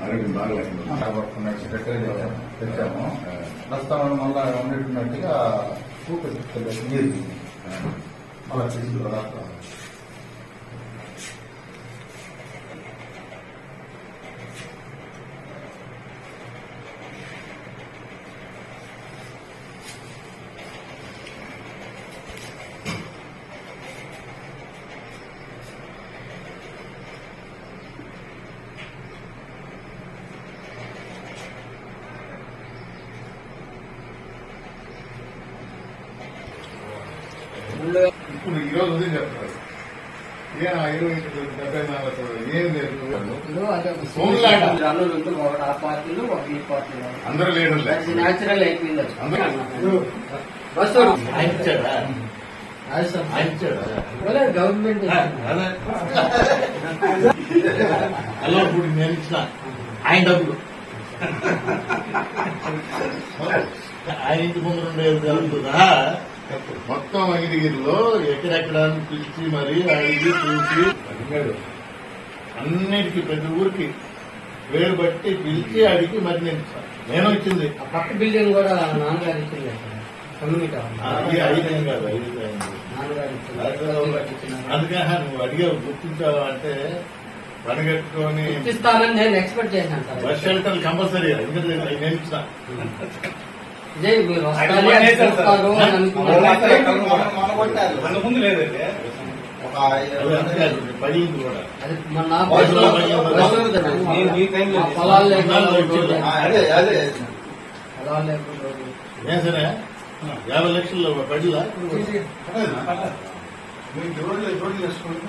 ఆరోగ్యం బాగా సెక్రటరీ తెచ్చాము ప్రస్తుతం మళ్ళా ఉన్నట్టున్నట్టుగా చూపించలేదు నీరు మళ్ళా ముందుగా ఇప్పుడు ఈ రోజు ఉదయం చెప్తారు ఏ ఆ ఇరవై డెబ్బై నాలుగు ఏం లేదు ఆ పార్టీలు ఒక ఈ పార్టీలు అందరూ లేడు న్యాచురల్ అయిపోయింది అందరూ గవర్నమెంట్ అలా ఇప్పుడు నేను ఇచ్చిన ఆయన డబ్బులు ఆయన ఇంటి ముందు రెండు ఉండేది జరుగుతుందా? మొత్తం ఐదుగిరిలో ఎక్కడెక్కడ పిలిచి మరి అడిగి చూసి అడిగాడు. అన్నిటికీ ప్రతి ఊరికి పేరు బట్టి పిలిచి అడిగి మరి నేను. నేను ఇచ్చింది. ఆ పక్క బిల్డింగ్ కూడా నాన్నగారు ఇచ్చింది అది ఐదేం కాదు ఐదు అందుకే నువ్వు అడిగావు గుర్తించావా అంటే పనిగట్టుకొని నేను ఎక్స్పెక్ట్ చేశాను బస్ షెల్టర్ కంపల్సరీ ఎందుకంటే నేను ఇచ్చిన ఇదే మీరు వస్తారని అది చూస్తారు అని అది అది మొన్న బస్సులో కదా. ఆ పొలాలు లేకుండా పొలాలు లేకుండా యాభై లక్షల్లో పడిలా మీకు రోడ్లు రోడ్లు వేసుకోండి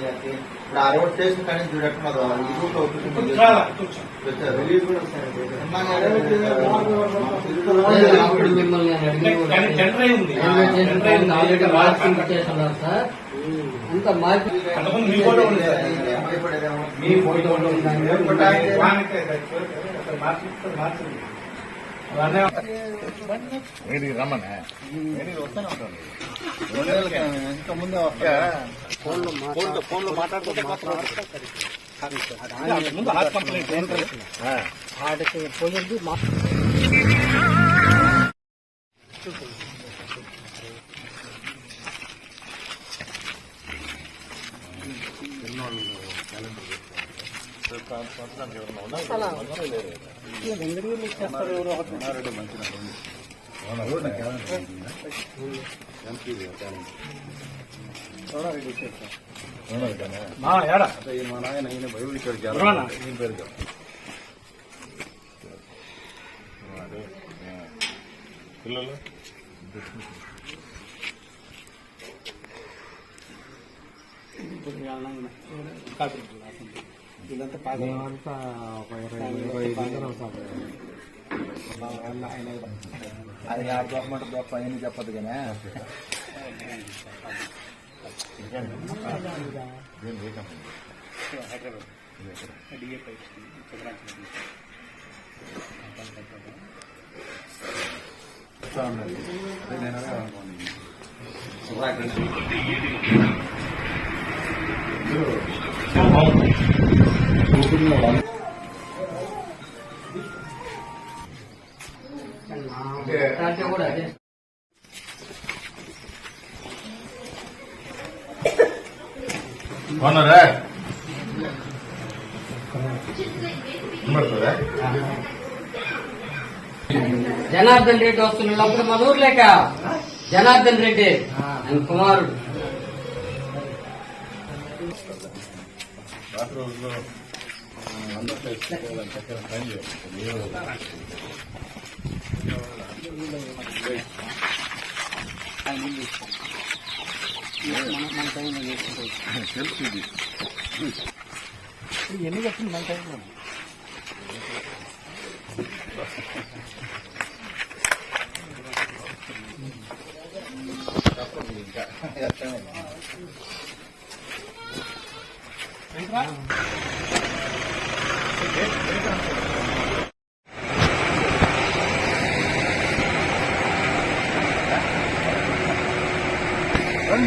రోడ్లే ఇప్పుడు ఆ రోడ్ స్టేషన్ కానీ చూడట్టున్నదో ఈ రూట్ అవుతుంది రిలీజ్ కూడా అంత మీ ఫోటో ఉంది. మీ ఫోటో ఉంది. మార్చింది వీడికి రమ్మనే? వీడికి వస్తానే ఉంటాను ఇంకా ముందే ఫోన్లో ఫోన్లో మాట్లాడుతుంటే మాత్రం ముందు హార్ట్ కంప్లైంట్ ఆడికి పోయింది మా మా ఏడా పిల్లలు ఇదంతా పాది మేమంతా ఒక ఇరవై ఇరవై ఐదు మంది సార్ అది ఆ దోపమంట గొప్ప అని చెప్పదు కానీ. డిఏపై పడుతుందా జనార్దన్ రెడ్డి వస్తున్నప్పుడు మన ఊరు లేక? జనార్దన్ రెడ్డి ఆయన కుమారుడు. అందరూ తెలుసుకోవాలంటే చక్కెర పని తెలుసు ఇది ఎన్ని చెప్తుంది మన టైంలో ఇంకా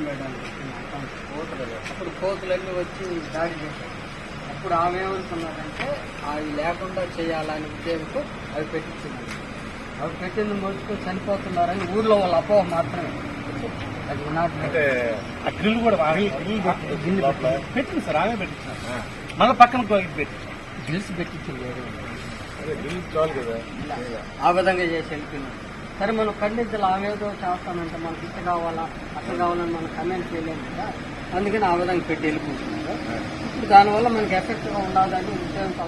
వేయడానికి అప్పుడు కోతులన్నీ వచ్చి దాడి చేశారు అప్పుడు ఆమె ఏమనుకున్నారంటే అవి లేకుండా చేయాలనే ఉద్దేశంతో అవి పెట్టించింది అవి పెట్టింది మోసుకొని చనిపోతున్నారని ఊర్లో వాళ్ళ అపోహ మాత్రమే అది నాకు గ్రిల్ కూడా పెట్టింది సార్. ఆమె పెట్టించారు మళ్ళీ పక్కన కోగి పెట్టి గెలిచి పెట్టించింది ఆ విధంగా చేసి వెళ్ళిపోయినాం. సరే మనం ఖండించాలి ఆమె ఏదో చేస్తానంటే మనకి ఇట్ట కావాలా అట్లా కావాలని మనం కమెంట్ చేయలేము కదా. అందుకని ఆ విధంగా పెట్టి వెళ్ళిపోతున్నారు ఇప్పుడు దానివల్ల మనకి ఎఫెక్ట్గా ఉండాలని ఉద్దేశంతో